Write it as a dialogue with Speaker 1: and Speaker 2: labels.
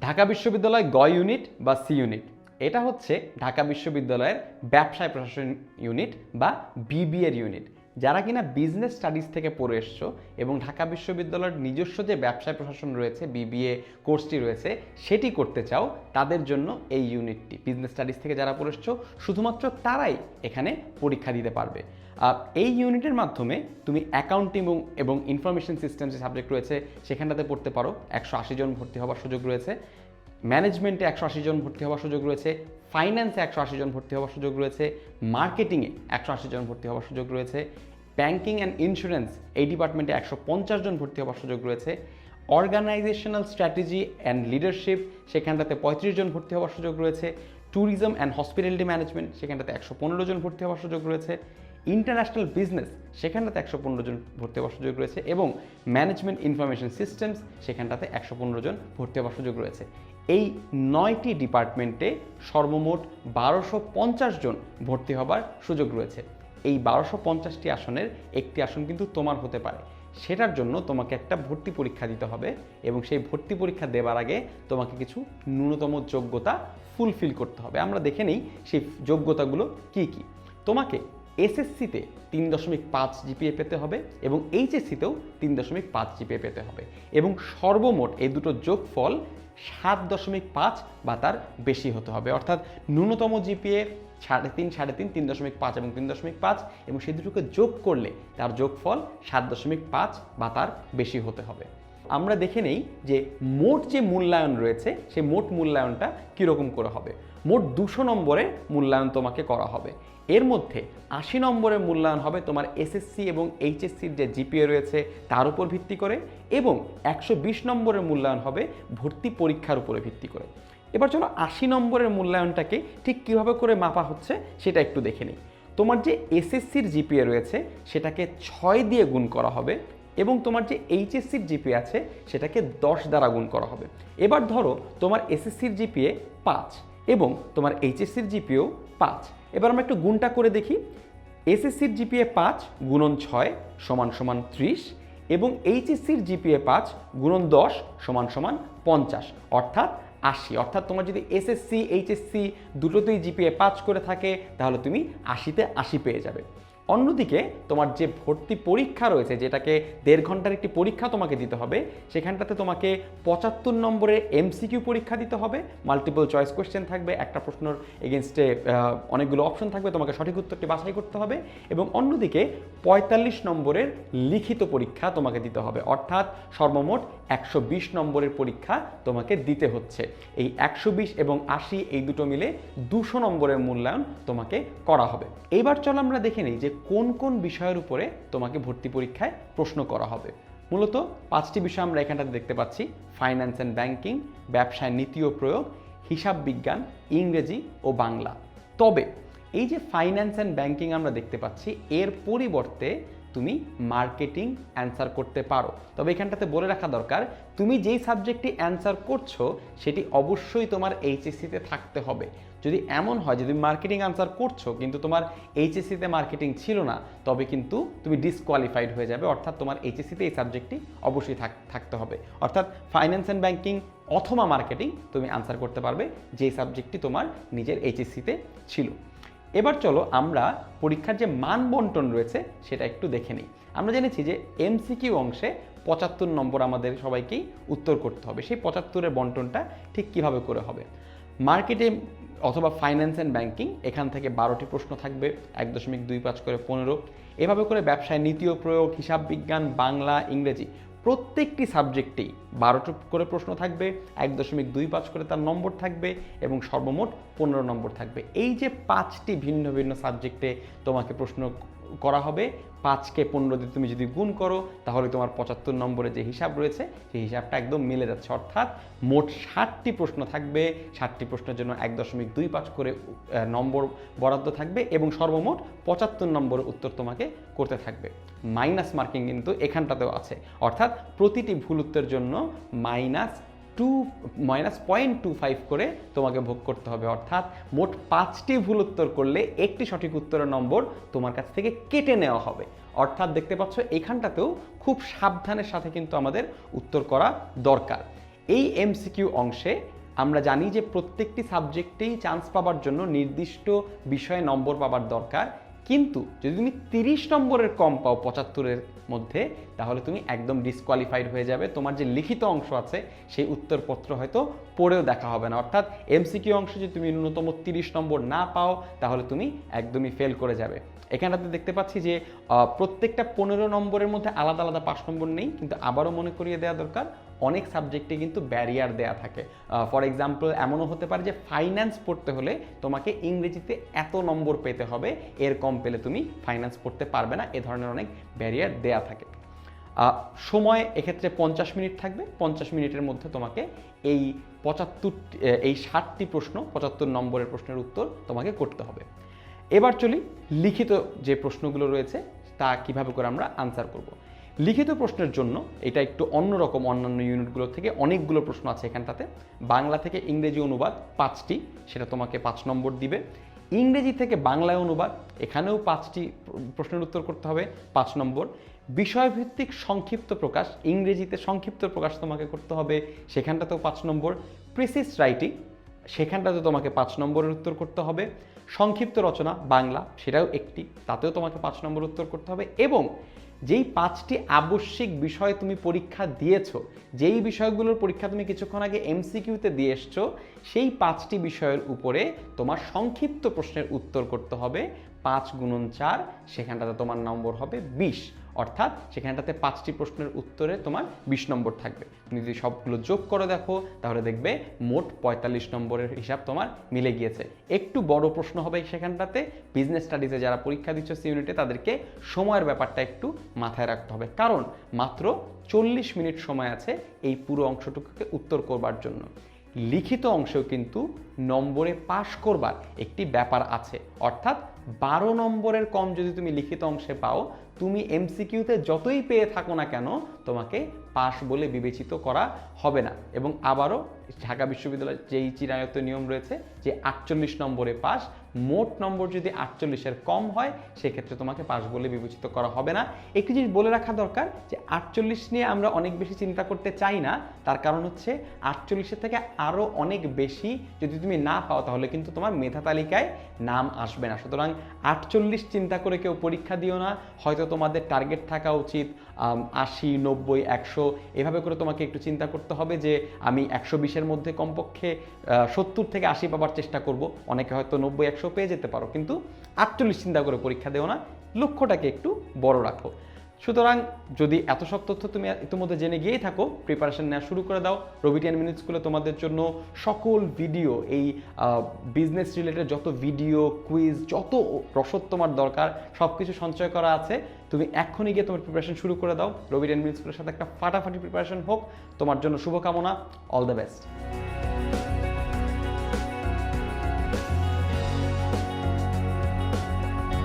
Speaker 1: ঢাকা বিশ্ববিদ্যালয় গ ইউনিট বা সি ইউনিট। এটা হচ্ছে ঢাকা বিশ্ববিদ্যালয়ের ব্যবসায় প্রশাসন ইউনিট বা বিবিএর ইউনিট। যারা কিনা বিজনেস স্টাডিজ থেকে পড়ে এসছো এবং ঢাকা বিশ্ববিদ্যালয়ের নিজস্ব যে ব্যবসায় প্রশাসন রয়েছে বিবিএ কোর্সটি রয়েছে, সেটি করতে চাও, তাদের জন্য এই ইউনিটটি বিজনেস স্টাডিজ থেকে যারা পড়ে এসছো, শুধুমাত্র তারাই এখানে পরীক্ষা দিতে পারবে। এই ইউনিটের মাধ্যমে তুমি অ্যাকাউন্টিং এবং এবং ইনফরমেশন সিস্টেম যে সাবজেক্ট রয়েছে, সেখানটাতে পড়তে পারো। একশো আশি জন ভর্তি হওয়ার সুযোগ রয়েছে। ম্যানেজমেন্টে একশো আশি জন ভর্তি হওয়ার সুযোগ রয়েছে, ফাইন্যান্সে একশো আশি জন ভর্তি হওয়ার সুযোগ রয়েছে, মার্কেটিংয়ে একশো আশি জন ভর্তি হওয়ার সুযোগ রয়েছে, ব্যাংকিং অ্যান্ড ইন্স্যুরেন্স এই ডিপার্টমেন্টে একশো পঞ্চাশ জন ভর্তি হওয়ার সুযোগ রয়েছে, অর্গানাইজেশনাল স্ট্র্যাটেজি অ্যান্ড লিডারশিপ সেখানটাতে পঁয়ত্রিশ জন ভর্তি হওয়ার সুযোগ রয়েছে, ট্যুরিজম অ্যান্ড হসপিটালিটি ম্যানেজমেন্ট সেখানটাতে একশো পনেরো জন ভর্তি হওয়ার সুযোগ রয়েছে ইন্টারন্যাশনাল বিজনেস, সেখানটাতে একশো পনেরো জন ভর্তি হওয়ার সুযোগ রয়েছে এবং ম্যানেজমেন্ট ইনফরমেশন সিস্টেমস, সেখানটাতে একশো পনেরো জন ভর্তি হওয়ার সুযোগ রয়েছে। এই নয়টি ডিপার্টমেন্টে সর্বমোট বারোশো পঞ্চাশ জন ভর্তি হবার সুযোগ রয়েছে। এই বারোশো পঞ্চাশটি আসনের একটি আসন কিন্তু তোমার হতে পারে। সেটার জন্য তোমাকে একটা ভর্তি পরীক্ষা দিতে হবে এবং সেই ভর্তি পরীক্ষা দেওয়ার আগে তোমাকে কিছু ন্যূনতম যোগ্যতা ফুলফিল করতে হবে। আমরা দেখে নিই সেই যোগ্যতাগুলো কি কি। তোমাকে এসএসসিতে তিন দশমিক পাঁচ জিপিএ পেতে হবে এবং এইচএসসিতেও তিন দশমিক পাঁচ জিপিএ পেতে হবে। এবং সর্বমোট এই দুটো যোগফল সাত দশমিক পাঁচ বা তার বেশি হতে হবে। অর্থাৎ ন্যূনতম জিপিএ সাড়ে তিন সাড়ে তিন তিন দশমিক পাঁচ এবং তিন দশমিক পাঁচ এবং সেই দুটোকে যোগ করলে তার যোগফল সাত দশমিক পাঁচ বা তার বেশি হতে হবে। আমরা দেখে নেই যে মোট যে মূল্যায়ন রয়েছে সেই মোট মূল্যায়নটা কীরকম করে হবে। মোট দুশো নম্বরের মূল্যায়ন তোমাকে করা হবে। এর মধ্যে আশি নম্বরের মূল্যায়ন হবে তোমার এসএসসি এবং এইচএসসির যে জিপিএ রয়েছে, তার উপর ভিত্তি করে এবং একশো বিশ নম্বরের মূল্যায়ন হবে ভর্তি পরীক্ষার উপরে ভিত্তি করে। এবার চলো আশি নম্বরের মূল্যায়নটাকে ঠিক কীভাবে করে মাপা হচ্ছে সেটা একটু দেখে নিই। তোমার যে এসএসসির জিপিএ রয়েছে, সেটাকে ছয় দিয়ে গুণ করা হবে। এবং তোমার যে এইচএসসির জিপিএ আছে, সেটাকে দশ দ্বারা গুণ করা হবে। এবার ধরো, তোমার এসএসসির জিপিএ পাঁচ এবং তোমার এইচএসসির জিপিও পাঁচ। এবার আমরা একটু গুণটা করে দেখি। এসএসসির জিপিএ পাঁচ গুণন ছয় সমান সমান ত্রিশ এবং এইচএসসির জিপিএ পাঁচ গুণন দশ সমান সমান পঞ্চাশ। অর্থাৎ আশি। অর্থাৎ তোমার যদি এসএসসি এইচএসসি দুটোতেই জিপিএ পাঁচ করে থাকে, তাহলে তুমি আশিতে আশি পেয়ে যাবে। অন্যদিকে তোমার যে ভর্তি পরীক্ষা রয়েছে, যেটাকে দেড় ঘণ্টার একটি পরীক্ষা তোমাকে দিতে হবে, সেখানটাতে তোমাকে পঁচাত্তর নম্বরের এমসিকিউ পরীক্ষা দিতে হবে। মাল্টিপল চয়েস কোয়েশ্চেন থাকবে, একটা প্রশ্নর এগেনস্টে অনেকগুলো অপশন থাকবে, তোমাকে সঠিক উত্তরটি বাছাই করতে হবে। এবং অন্যদিকে পঁয়তাল্লিশ নম্বরের লিখিত পরীক্ষা তোমাকে দিতে হবে, অর্থাৎ সর্বমোট একশো বিশ নম্বরের পরীক্ষা তোমাকে দিতে হচ্ছে। এই একশো বিশ এবং আশি, এই দুটো মিলে দুশো নম্বরের মূল্যায়ন তোমাকে করা হবে। এইবার চলো আমরা দেখে নিই যে কোন কোন বিষয়ের উপরে তোমাকে ভর্তি পরীক্ষায় প্রশ্ন করা হবে। মূলত পাঁচটি বিষয় আমরা এখানটাতে দেখতে পাচ্ছি। ফাইন্যান্স অ্যান্ড ব্যাংকিং ব্যবসায় নীতি ও প্রয়োগ, হিসাব বিজ্ঞান, ইংরেজি ও বাংলা। তবে এই যে ফাইন্যান্স অ্যান্ড ব্যাংকিং আমরা দেখতে পাচ্ছি, এর পরিবর্তে তুমি মার্কেটিং অ্যান্সার করতে পারো। তবে এখানটাতে বলে রাখা দরকার, তুমি যেই সাবজেক্টটি অ্যান্সার করছ, সেটি অবশ্যই তোমার এইচএসসিতে থাকতে হবে। যদি এমন হয় যে তুমি মার্কেটিং আনসার করছ, কিন্তু তোমার এইচএসসিতে মার্কেটিং ছিল না, তবে কিন্তু তুমি ডিসকোয়ালিফাইড হয়ে যাবে, অর্থাৎ তোমার এইচএসসিতে এই সাবজেক্টটি অবশ্যই থাক- থাকতে হবে। অর্থাৎ ফাইন্যান্স অ্যান্ড ব্যাংকিং অথবা মার্কেটিং তুমি আনসার করতে পারবে, যেই সাবজেক্টটি তোমার নিজের এইচএসসিতে ছিল। এবার চলো আমরা পরীক্ষার যে মান বন্টন রয়েছে সেটা একটু দেখে নিই। আমরা জেনেছি যে এমসিকিউ অংশে পঁচাত্তর নম্বর আমাদের সবাইকেই উত্তর করতে হবে। সেই পঁচাত্তরের বন্টনটা ঠিক কীভাবে করে হবে? মার্কেটে অথবা ফাইন্যান্স অ্যান্ড ব্যাংকিং এখান থেকে বারোটি প্রশ্ন থাকবে, এক দশমিক দুই পাঁচ করে পনেরো। এভাবে করে ব্যবসায় নীতি ও প্রয়োগ, হিসাব বিজ্ঞান, বাংলা, ইংরেজি প্রত্যেকটি সাবজেক্টেই বারোটি করে প্রশ্ন থাকবে, এক দশমিক দুই পাঁচ করে তার নম্বর থাকবে এবং সর্বমোট পনেরো নম্বর থাকবে। এই যে পাঁচটি ভিন্ন ভিন্ন সাবজেক্টে তোমাকে প্রশ্ন করা হবে। পাঁচকে পনেরো দিয়ে তুমি যদি গুণ করো, তাহলে তোমার পঁচাত্তর নম্বরে যে হিসাব রয়েছে, সেই হিসাবটা একদম মিলে যাচ্ছে। অর্থাৎ মোট ষাটটি প্রশ্ন থাকবে। ষাটটি প্রশ্নের জন্য এক দশমিক দুই পাঁচ করে নম্বর বরাদ্দ থাকবে এবং সর্বমোট পঁচাত্তর নম্বরের উত্তর তোমাকে করতে থাকবে। মাইনাস মার্কিং কিন্তু এখানটাতেও আছে। অর্থাৎ প্রতিটি ভুল উত্তরের জন্য minus two minus point two five করে তোমাকে ভোগ করতে হবে। অর্থাৎ মোট পাঁচটি ভুল উত্তর করলে একটি সঠিক উত্তরের নম্বর তোমার কাছ থেকে কেটে নেওয়া হবে। অর্থাৎ দেখতে পাচ্ছ, এখানটাতেও খুব সাবধানের সাথে কিন্তু আমাদের উত্তর করা দরকার। এই এমসিকিউ অংশে আমরা জানি যে প্রত্যেকটি সাবজেক্টেই চান্স পাওয়ার জন্য নির্দিষ্ট বিষয়ে নম্বর পাবার দরকার। কিন্তু যদি তুমি তিরিশ নম্বরের কম পাও পঁচাত্তরের মধ্যে, তাহলে তুমি একদম ডিসকোয়ালিফাইড হয়ে যাবে। তোমার যে লিখিত অংশ আছে, সেই উত্তরপত্র হয়তো পড়েও দেখা হবে না। অর্থাৎ এমসিকিউ অংশে যদি তুমি ন্যূনতম তিরিশ নম্বর না পাও, তাহলে তুমি একদমই ফেল করে যাবে। এখানটাতে দেখতে পাচ্ছি যে প্রত্যেকটা পনেরো নম্বরের মধ্যে আলাদা আলাদা পাঁচ নম্বর নেই, কিন্তু আবারও মনে করিয়ে দেওয়া দরকার অনেক সাবজেক্টে কিন্তু ব্যারিয়ার দেয়া থাকে। ফর এক্সাম্পল এমনও হতে পারে যে ফাইন্যান্স পড়তে হলে তোমাকে ইংরেজিতে এত নম্বর পেতে হবে এর কম পেলে তুমি ফাইন্যান্স পড়তে পারবে না, এ ধরনের অনেক ব্যারিয়ার দেয়া থাকে। সময় এক্ষেত্রে পঞ্চাশ মিনিট থাকবে, পঞ্চাশ মিনিটের মধ্যে তোমাকে এই পঁচাত্তর এই ষাটটি প্রশ্ন, পঁচাত্তর নম্বরের প্রশ্নের উত্তর তোমাকে করতে হবে। এবার চলি লিখিত যে প্রশ্নগুলো রয়েছে, তা কীভাবে করে আমরা আনসার করব? লিখিত প্রশ্নের জন্য এটা একটু অন্যরকম অন্যান্য ইউনিটগুলো থেকে অনেকগুলো প্রশ্ন আছে এখানটাতে। বাংলা থেকে ইংরেজি অনুবাদ পাঁচটি, সেটা তোমাকে পাঁচ নম্বর দিবে। ইংরেজি থেকে বাংলায় অনুবাদ, এখানেও পাঁচটি প্রশ্নের উত্তর করতে হবে, পাঁচ নম্বর। বিষয়ভিত্তিক সংক্ষিপ্ত প্রকাশ, ইংরেজিতে সংক্ষিপ্ত প্রকাশ তোমাকে করতে হবে, সেখানটাতেও পাঁচ নম্বর। প্রিসিস রাইটিং, সেখানটাতে তোমাকে পাঁচ নম্বরের উত্তর করতে হবে। সংক্ষিপ্ত রচনা, বাংলা, সেটাও একটি, তাতেও তোমাকে পাঁচ নম্বর উত্তর করতে হবে। এবং যেই পাঁচটি আবশ্যিক বিষয় তুমি পরীক্ষা দিয়েছ, যেই বিষয়গুলোর পরীক্ষা তুমি কিছুক্ষণ আগে এমসিকিউতে দিয়ে এসছো, সেই পাঁচটি বিষয়ের উপরে তোমার সংক্ষিপ্ত প্রশ্নের উত্তর করতে হবে, পাঁচ গুণন চার, সেখানটাতে তোমার নম্বর হবে বিশ। অর্থাৎ সেখানটাতে পাঁচটি প্রশ্নের উত্তরে তোমার বিশ নম্বর থাকবে। তুমি যদি সবগুলো যোগ করে দেখো, তাহলে দেখবে মোট পঁয়তাল্লিশ নম্বরের হিসাব তোমার মিলে গিয়েছে। একটু বড় প্রশ্ন হবে সেখানটাতে বিজনেস স্টাডিজে যারা পরীক্ষা দিচ্ছ সি ইউনিটে তাদেরকে সময়ের ব্যাপারটা একটু মাথায় রাখতে হবে। কারণ মাত্র চল্লিশ মিনিট সময় আছে এই পুরো অংশটুকুকে উত্তর করবার জন্য। লিখিত অংশেও কিন্তু নম্বরে পাশ করবার একটি ব্যাপার আছে। অর্থাৎ বারো নম্বরের কম যদি তুমি লিখিত অংশে পাও তুমি এমসিকিউতে যতই পেয়ে থাকো না কেন তোমাকে পাশ বলে বিবেচিত করা হবে না। এবং আবারও ঢাকা বিশ্ববিদ্যালয়ের যেই চিরায়ত নিয়ম রয়েছে যে আটচল্লিশ নম্বরে পাস মোট নম্বর যদি আটচল্লিশের কম হয়, সেক্ষেত্রে তোমাকে পাস বলে বিবেচিত করা হবে না। একটি জিনিস বলে রাখা দরকার যে আটচল্লিশ নিয়ে আমরা অনেক বেশি চিন্তা করতে চাই না। তার কারণ হচ্ছে আটচল্লিশের থেকে আরও অনেক বেশি যদি তুমি না পাও, তাহলে কিন্তু তোমার মেধা তালিকায় নাম আসবে না। সুতরাং আটচল্লিশ চিন্তা করে কেউ পরীক্ষা দিও না। হয়তো তোমাদের টার্গেট থাকা উচিত আশি আশি নব্বই, একশো, এভাবে করে তোমাকে একটু চিন্তা করতে হবে যে আমি একশো বিশের মধ্যে কমপক্ষে সত্তর থেকে আশি পাবার চেষ্টা করব। অনেকে হয়তো নব্বই, একশো পেয়ে যেতে পারো। কিন্তু আটচল্লিশ চিন্তা করে পরীক্ষা দেও না। লক্ষ্যটাকে একটু বড় রাখো। সুতরাং যদি এত সব তথ্য তুমি ইতিমধ্যে জেনে গিয়েই থাকো প্রিপারেশন নেওয়া শুরু করে দাও। রবিটিয়ান মিনিট স্কুলে তোমাদের জন্য সকল ভিডিও এই বিজনেস রিলেটেড যত ভিডিও কুইজ যত রসদ তোমার দরকার সব কিছু সঞ্চয় করা আছে। তুমি এখনই গিয়ে তোমার প্রিপারেশন শুরু করে দাও। রবিটিয়ান মিনিট স্কুলের সাথে একটা ফাটাফাটি প্রিপারেশন হোক। তোমার জন্য শুভকামনা। All the best